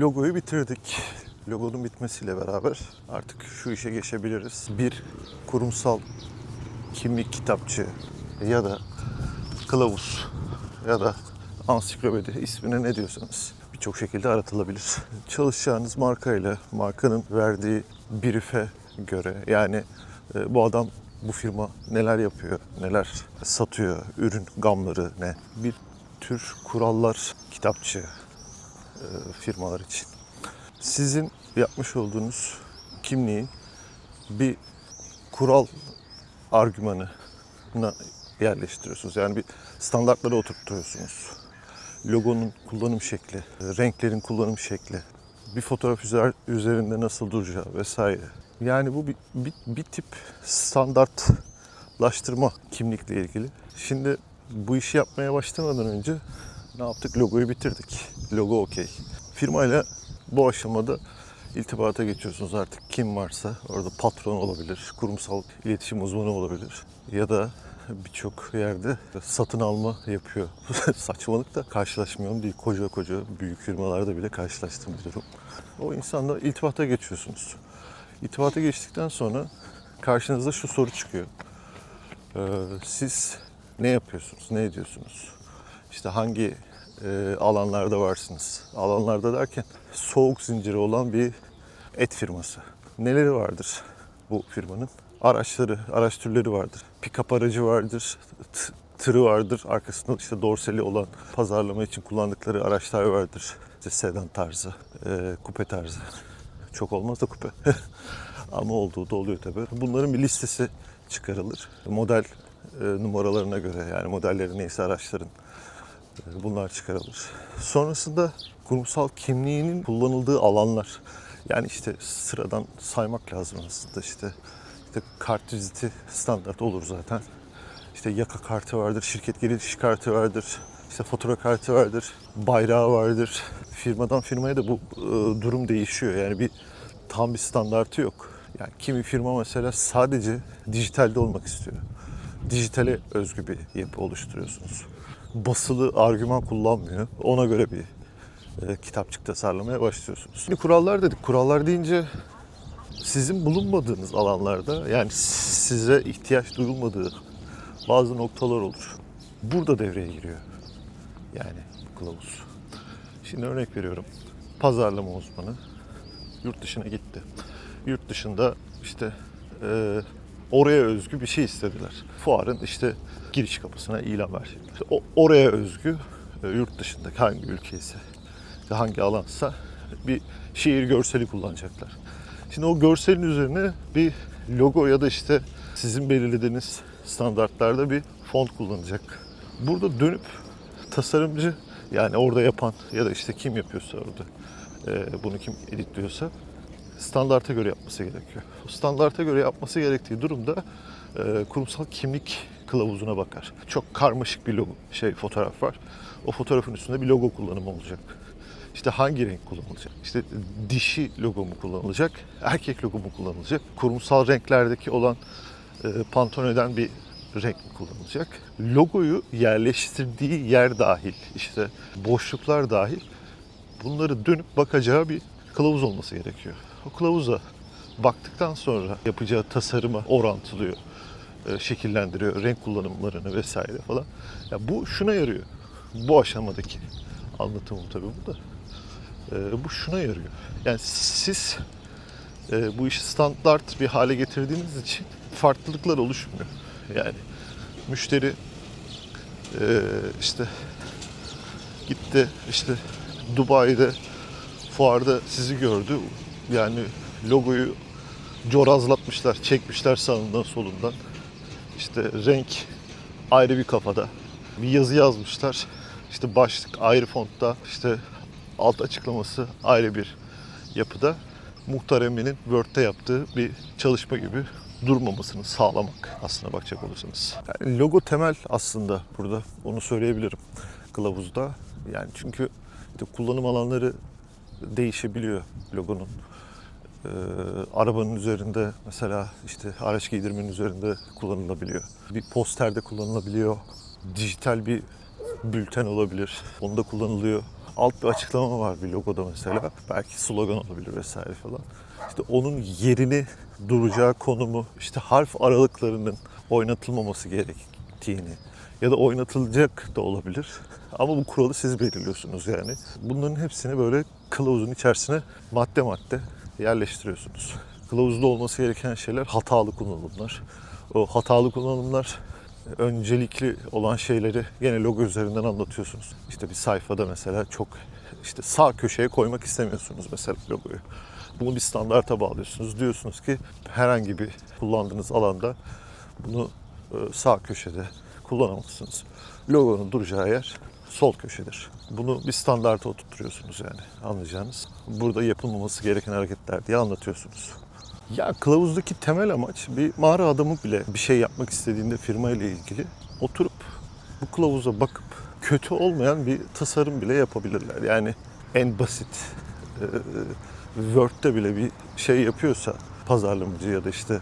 logoyu bitirdik. Logonun bitmesiyle beraber artık şu işe geçebiliriz. Bir kurumsal kimlik kitapçı ya da kılavuz ya da ansiklopedi ismine ne diyorsanız birçok şekilde aratılabilir. Çalışacağınız markayla markanın verdiği brief'e göre yani e, bu adam bu firma neler yapıyor, neler satıyor, ürün gamları ne bir tür kurallar kitapçı firmalar için. Sizin yapmış olduğunuz kimliği bir kural argümanına yerleştiriyorsunuz. Yani bir standartlara oturtuyorsunuz. Logonun kullanım şekli, renklerin kullanım şekli, bir fotoğraf üzer- üzerinde nasıl duracağı vesaire. Yani bu bir, bir, bir tip standartlaştırma kimlikle ilgili. Şimdi bu işi yapmaya başlamadan önce ne yaptık? Logoyu bitirdik. Logo okey. Firmayla bu aşamada iltibata geçiyorsunuz artık kim varsa orada patron olabilir, kurumsal iletişim uzmanı olabilir ya da birçok yerde satın alma yapıyor. Saçmalık da karşılaşmıyorum değil. Koca koca büyük firmalarda bile karşılaştığım bir durum. O insanla iltibata geçiyorsunuz. İltibata geçtikten sonra karşınıza şu soru çıkıyor. Ee, siz ne yapıyorsunuz, ne ediyorsunuz? İşte hangi e, alanlarda varsınız? Alanlarda derken soğuk zinciri olan bir et firması. Neleri vardır bu firmanın? Araçları, araç türleri vardır. Pick-up aracı vardır, tırı vardır. Arkasında işte dorsali olan pazarlama için kullandıkları araçlar vardır. İşte sedan tarzı, e, kupe tarzı. Çok olmaz da kupe. Ama olduğu da oluyor tabii. Bunların bir listesi çıkarılır. Model e, numaralarına göre yani modelleri neyse araçların bunlar çıkarılır. Sonrasında kurumsal kimliğinin kullanıldığı alanlar. Yani işte sıradan saymak lazım aslında işte. işte kart viziti standart olur zaten. İşte yaka kartı vardır, şirket giriş kartı vardır, işte fatura kartı vardır, bayrağı vardır. Firmadan firmaya da bu e, durum değişiyor. Yani bir tam bir standartı yok. Yani kimi firma mesela sadece dijitalde olmak istiyor. Dijitale özgü bir yapı oluşturuyorsunuz. Basılı argüman kullanmıyor. Ona göre bir e, kitapçık tasarlamaya başlıyorsunuz. Şimdi kurallar dedik. Kurallar deyince sizin bulunmadığınız alanlarda yani size ihtiyaç duyulmadığı bazı noktalar olur. Burada devreye giriyor. Yani kılavuz. Şimdi örnek veriyorum. Pazarlama uzmanı yurt dışına gitti. Yurt dışında işte e, oraya özgü bir şey istediler. Fuarın işte giriş kapısına ilan verecekler. İşte oraya özgü e, yurt dışındaki hangi ülke ise, işte hangi alansa bir şehir görseli kullanacaklar. Şimdi o görselin üzerine bir logo ya da işte sizin belirlediğiniz standartlarda bir font kullanacak. Burada dönüp tasarımcı yani orada yapan ya da işte kim yapıyorsa orada e, bunu kim editliyorsa standarta göre yapması gerekiyor. O standarta göre yapması gerektiği durumda e, kurumsal kimlik kılavuzuna bakar. Çok karmaşık bir logo şey fotoğraf var. O fotoğrafın üstünde bir logo kullanımı olacak. İşte hangi renk kullanılacak? İşte dişi logo mu kullanılacak? Erkek logo mu kullanılacak? Kurumsal renklerdeki olan e, Pantone'den bir renk mi kullanılacak? Logoyu yerleştirdiği yer dahil, işte boşluklar dahil bunları dönüp bakacağı bir kılavuz olması gerekiyor. Kılavuza baktıktan sonra yapacağı tasarıma orantılıyor, e, şekillendiriyor, renk kullanımlarını vesaire falan. Ya bu şuna yarıyor. Bu aşamadaki anlatımım tabii bu da. E, bu şuna yarıyor. Yani siz e, bu işi standart bir hale getirdiğiniz için farklılıklar oluşmuyor. Yani müşteri işte gitti işte Dubai'de fuarda sizi gördü. Yani logoyu corazlatmışlar, çekmişler sağından solundan. İşte renk ayrı bir kafada. Bir yazı yazmışlar. İşte başlık ayrı fontta, işte alt açıklaması ayrı bir yapıda. Muhtar Emin'in Word'de yaptığı bir çalışma gibi durmamasını sağlamak aslına bakacak olursanız. Yani logo temel aslında burada. Onu söyleyebilirim kılavuzda. Yani çünkü işte kullanım alanları değişebiliyor logonun. Ee, arabanın üzerinde mesela işte araç giydirmenin üzerinde kullanılabiliyor. Bir posterde kullanılabiliyor. Dijital bir bülten olabilir. Onda kullanılıyor. Alt bir açıklama var bir logoda mesela. Belki slogan olabilir vesaire falan. İşte onun yerini, duracağı konumu, işte harf aralıklarının oynatılmaması gerektiğini ya da oynatılacak da olabilir. Ama bu kuralı siz belirliyorsunuz yani. Bunların hepsini böyle kılavuzun içerisine madde madde yerleştiriyorsunuz. Kılavuzda olması gereken şeyler hatalı kullanımlar. O hatalı kullanımlar öncelikli olan şeyleri gene logo üzerinden anlatıyorsunuz. İşte bir sayfada mesela çok işte sağ köşeye koymak istemiyorsunuz mesela logoyu. Bunu bir standarta bağlıyorsunuz. Diyorsunuz ki herhangi bir kullandığınız alanda bunu e, sağ köşede kullanamazsınız. Logonun duracağı yer sol köşedir. Bunu bir standarta oturtuyorsunuz yani anlayacağınız. Burada yapılmaması gereken hareketler diye anlatıyorsunuz. Ya kılavuzdaki temel amaç bir mağara adamı bile bir şey yapmak istediğinde firma ile ilgili oturup bu kılavuza bakıp kötü olmayan bir tasarım bile yapabilirler. Yani en basit e, Word'de bile bir şey yapıyorsa pazarlamacı ya da işte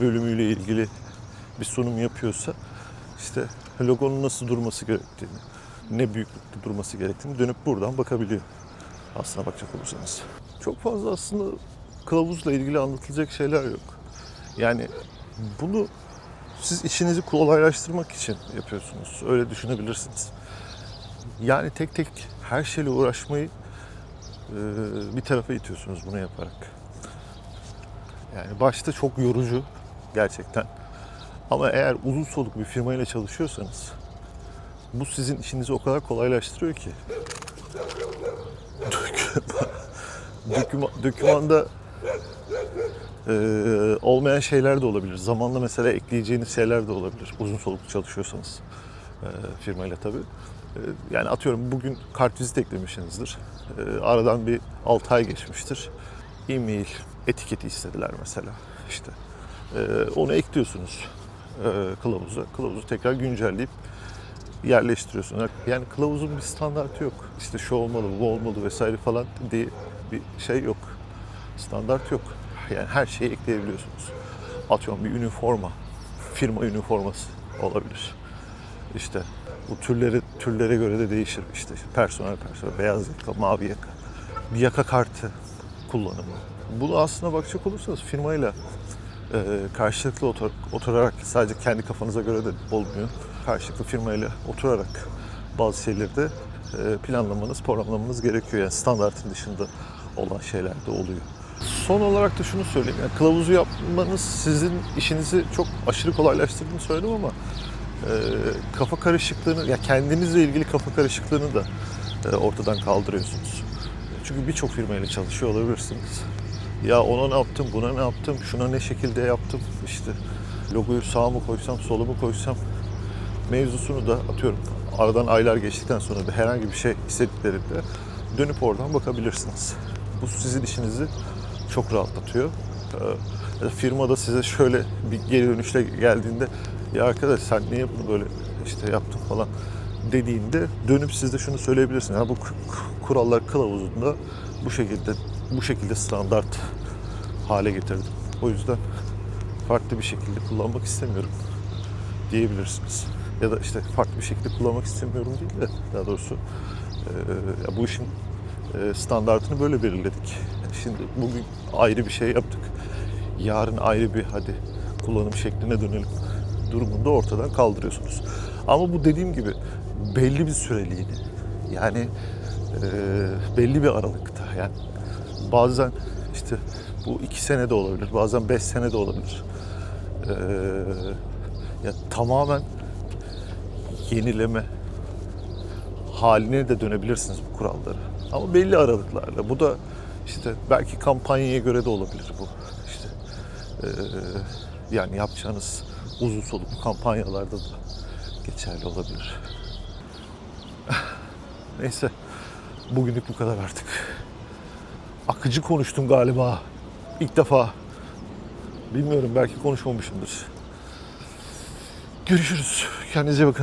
bölümüyle ilgili bir sunum yapıyorsa işte logonun nasıl durması gerektiğini, ne büyüklükte durması gerektiğini dönüp buradan bakabiliyor. Aslına bakacak olursanız. Çok fazla aslında kılavuzla ilgili anlatılacak şeyler yok. Yani bunu siz işinizi kolaylaştırmak için yapıyorsunuz. Öyle düşünebilirsiniz. Yani tek tek her şeyle uğraşmayı e, bir tarafa itiyorsunuz bunu yaparak. Yani başta çok yorucu gerçekten. Ama eğer uzun soluk bir firmayla çalışıyorsanız bu sizin işinizi o kadar kolaylaştırıyor ki. Döküman, döküman- dökümanda e, olmayan şeyler de olabilir. Zamanla mesela ekleyeceğiniz şeyler de olabilir. Uzun soluklu çalışıyorsanız e, firmayla tabii. E, yani atıyorum bugün kartvizit eklemişsinizdir. E, aradan bir 6 ay geçmiştir. E-mail etiketi istediler mesela. İşte e, onu ekliyorsunuz e, kılavuza. Kılavuzu tekrar güncelleyip yerleştiriyorsun. Yani kılavuzun bir standartı yok. İşte şu olmalı, bu olmalı vesaire falan diye bir şey yok. Standart yok. Yani her şeyi ekleyebiliyorsunuz. Atıyorum bir üniforma, firma üniforması olabilir. İşte bu türleri türlere göre de değişir. İşte personel personel, beyaz yaka, mavi yaka, bir yaka kartı kullanımı. Bunu aslına bakacak olursanız firmayla e, karşılıklı otur- oturarak sadece kendi kafanıza göre de olmuyor. Karşılıklı firmayla oturarak bazı şeyleri de e, planlamanız, programlamanız gerekiyor. Yani standartın dışında olan şeyler de oluyor. Son olarak da şunu söyleyeyim. Yani kılavuzu yapmanız sizin işinizi çok aşırı kolaylaştırdığını söyledim ama e, kafa karışıklığını, ya kendinizle ilgili kafa karışıklığını da e, ortadan kaldırıyorsunuz. Çünkü birçok firmayla çalışıyor olabilirsiniz. Ya ona ne yaptım, buna ne yaptım, şuna ne şekilde yaptım, işte logoyu sağa mı koysam, sola mı koysam mevzusunu da atıyorum aradan aylar geçtikten sonra bir herhangi bir şey istediklerinde dönüp oradan bakabilirsiniz. Bu sizin işinizi çok rahatlatıyor. Ee, ya da firmada size şöyle bir geri dönüşle geldiğinde ya arkadaş sen niye bunu böyle işte yaptın falan dediğinde dönüp siz de şunu söyleyebilirsiniz. Ya bu kurallar kılavuzunda bu şekilde bu şekilde standart hale getirdim. O yüzden farklı bir şekilde kullanmak istemiyorum diyebilirsiniz. Ya da işte farklı bir şekilde kullanmak istemiyorum değil de daha doğrusu e, ya bu işin e, standartını böyle belirledik. Şimdi bugün ayrı bir şey yaptık. Yarın ayrı bir hadi kullanım şekline dönelim durumunda ortadan kaldırıyorsunuz. Ama bu dediğim gibi belli bir süreliğine yani e, belli bir aralıkta yani bazen işte bu iki sene de olabilir bazen beş sene de olabilir. E, ya tamamen yenileme haline de dönebilirsiniz bu kuralları. Ama belli aralıklarla. Bu da işte belki kampanyaya göre de olabilir bu. İşte eee, yani yapacağınız uzun soluklu kampanyalarda da geçerli olabilir. Neyse. Bugünlük bu kadar artık. Akıcı konuştum galiba. İlk defa. Bilmiyorum belki konuşmamışımdır. Görüşürüz. Kendinize bakın.